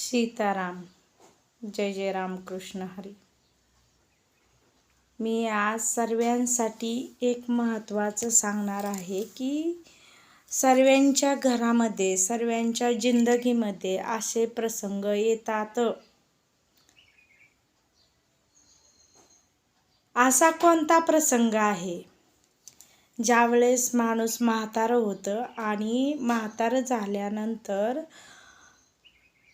सीताराम जय जय रामकृष्ण हरी. मी आज सर्वांसाठी एक महत्त्वाचं सांगणार आहे की सर्वांच्या घरामध्ये सर्वांच्या जिंदगीमध्ये असे प्रसंग येतात. असा कोणता प्रसंग आहे? ज्यावेळेस माणूस म्हातारं होतं आणि म्हातारं झाल्यानंतर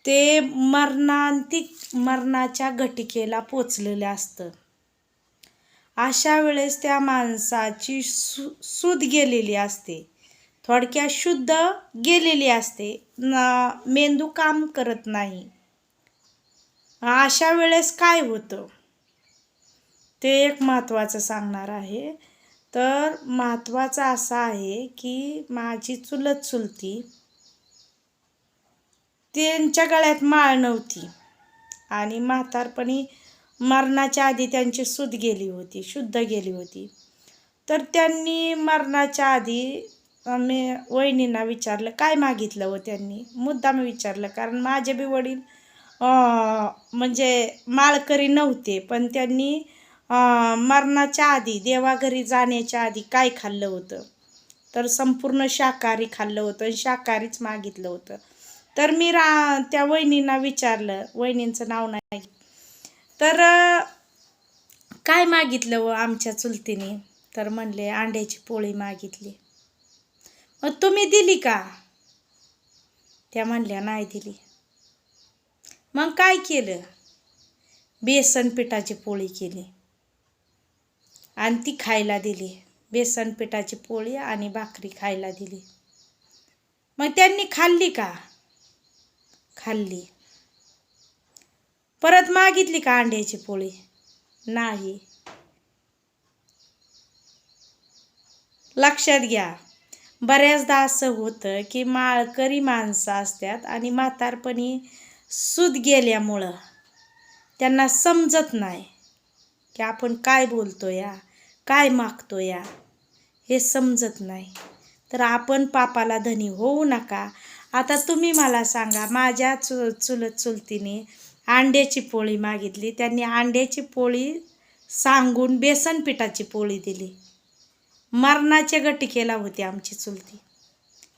ते मरणांतिक मरणाच्या घटिकेला पोचलेलं असतं. अशा वेळेस त्या माणसाची सु सूद गेलेली असते. थोडक्यात शुद्ध गेलेली असते. ना मेंदू काम करत नाही. अशा वेळेस काय होतं? ते एक महत्त्वाचं सांगणार आहे. तर महत्त्वाचं असं आहे की माझी चुलत चुलती त्यांच्या गळ्यात माळ नव्हती. आणि म्हातारपणी मरणाच्या आधी त्यांची सूद गेली होती शुद्ध गेली होती. तर त्यांनी मरणाच्या आधी मी वहिनींना विचारलं काय मागितलं व त्यांनी? मुद्दाम विचारलं कारण माझे बी वडील म्हणजे माळकरी नव्हते पण त्यांनी मरणाच्या आधी देवाघरी जाण्याच्या आधी काय खाल्लं होतं? तर संपूर्ण शाकाहारी खाल्लं होतं शाकाहारीच मागितलं होतं. तर मी रा त्या वहिनींना विचारलं. वहिनींचं नाव नाही. तर काय मागितलं व आमच्या चुलतीने? तर म्हणले अंड्याची पोळी मागितली. मग तुम्ही दिली का? त्या म्हणल्या नाही दिली. मग काय केलं? बेसन पिठाची पोळी केली. आणि ती खायला दिली. बेसन पिठाची पोळी आणि भाकरी खायला दिली. मग त्यांनी खाल्ली का? खाल्ली. परत मागितली का अंड्याची पोळी? नाही. लक्षात घ्या बऱ्याचदा असं होतं की माळकरी माणसं असतात आणि म्हातारपणी सूद गेल्यामुळं त्यांना समजत नाही की आपण काय बोलतो या काय मागतो या हे समजत नाही. तर आपण पापाला धनी होऊ नका आता तुम्ही मला सांगा माझ्या चु चुलत चुलतीने अंड्याची पोळी मागितली. त्यांनी अंड्याची पोळी सांगून बेसन पिठाची पोळी दिली. मरणाच्या गटिकेला होती आमची चुलती.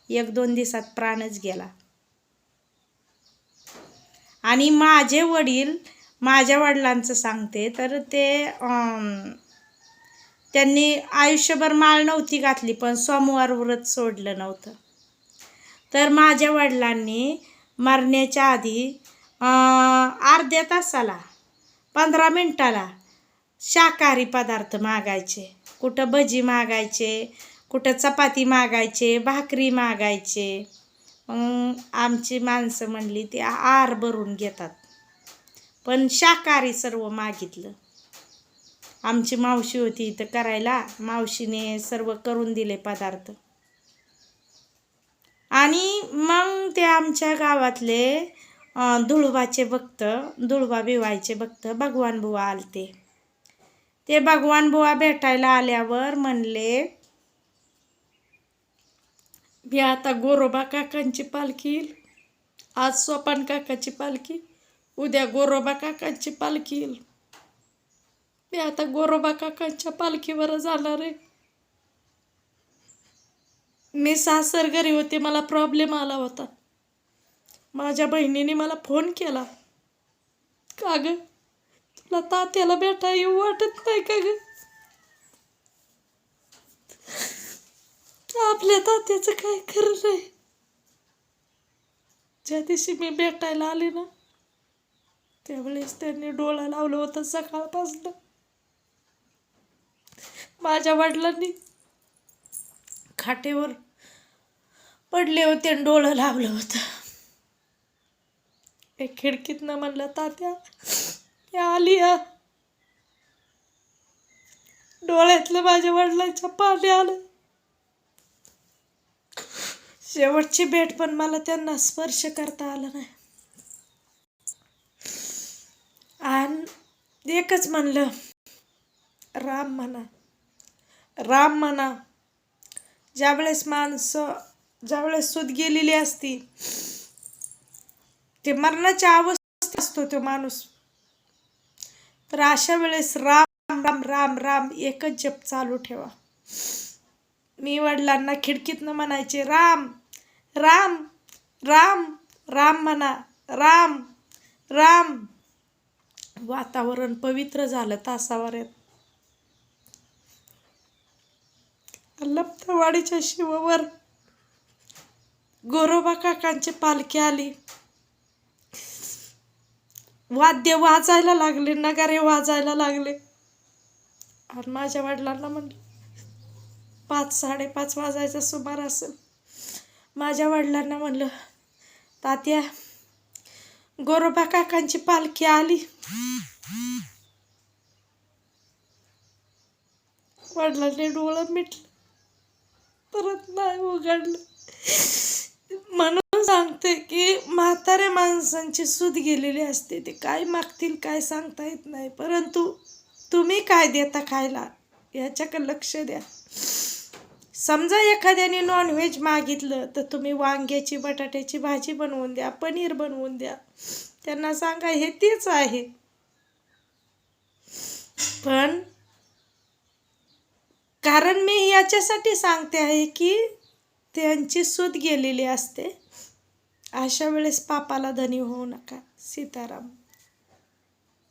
एक दोन दिवसात प्राणच गेला. आणि माझे वडील माझ्या वडिलांचं सांगते तर ते त्यांनी आयुष्यभर माळ नव्हती घातली पण सोमवार व्रत सोडलं नव्हतं. तर माझ्या वडिलांनी मरण्याच्या आधी अर्ध्या तासाला पंधरा मिनटाला शाकाहारी पदार्थ मागायचे. कुठं भजी मागायचे कुठं चपाती मागायचे भाकरी मागायचे. आमची माणसं म्हणली ते आर भरून घेतात. पण शाकाहारी सर्व मागितलं. आमची मावशी होती इथं करायला. मावशीने सर्व करून दिले पदार्थ. आणि मग ते आमच्या गावातले धुळबाचे भक्त धुळबा बिवायचे भक्त भगवान बुवा आलते. ते भगवान बुवा भेटायला आल्यावर म्हणले मी आता गोरोबा काकांची पालखी येईल. आज सोपान काकाची पालखी उद्या गोरोबा काकांची पालखी येईल. मी आता गोरोबा काकांच्या पालखीवर जाणार आहे. मी सासर घरी होते मला प्रॉब्लेम आला होता. माझ्या बहिणीने मला फोन केला. का ग? तुला तात्याला भेटा येऊ वाटत नाही का ग? आपल्या तात्याचं काय खरं नाही. ज्या दिवशी मी भेटायला आले ना त्यावेळेस त्यांनी डोळा लावलं होता सकाळपासून. माझ्या वडिलांनी खाटेवर पडले होते आणि डोळं लावलं होतं. एक खिडकीतनं म्हणलं तात्या या आली हा डोळ्यातलं माझ्या वडिलांच्या पाणी आलं. शेवटची भेट पण मला त्यांना स्पर्श करता आला नाही. आणि एकच म्हणलं राम म्हणा राम म्हणा. ज्यावेळेस माणसं ज्यावेळेस सूत गेलेली असती ते मरणाच्या अवस्थेत असतो तो माणूस. तर अशा वेळेस राम राम राम राम एकच जप चालू ठेवा. मी वडिलांना खिडकीतनं म्हणायचे राम राम राम राम म्हणा राम राम. वातावरण पवित्र झालं तासावऱ्यात लप्तवाडीच्या शिवावर गोरोबा काकांची पालखी आली. वाद्य वाजायला लागले नगारे वाजायला लागले. आणि माझ्या वडिलांना म्हणलं पाच साडेपाच वाजायचा सुमार असेल. माझ्या वडिलांना म्हणलं तात्या गोरोबा काकांची पालखी आली. वडिलांनी डोळं मिटलं. परत नाही उघडलं म्हणून सांगते की म्हाताऱ्या माणसांची सूद गेलेली असते ते काय मागतील काय सांगता येत नाही. परंतु तुम्ही काय देता खायला याच्याकडे लक्ष द्या. समजा एखाद्याने नॉनव्हेज मागितलं तर तुम्ही वांग्याची बटाट्याची भाजी बनवून द्या पनीर बनवून द्या. त्यांना सांगा हे तेच आहे. पण कारण मी याच्यासाठी सांगते आहे की त्यांची सूत गेलेली असते. अशा वेळेस पापाला धनी होऊ नका सीताराम.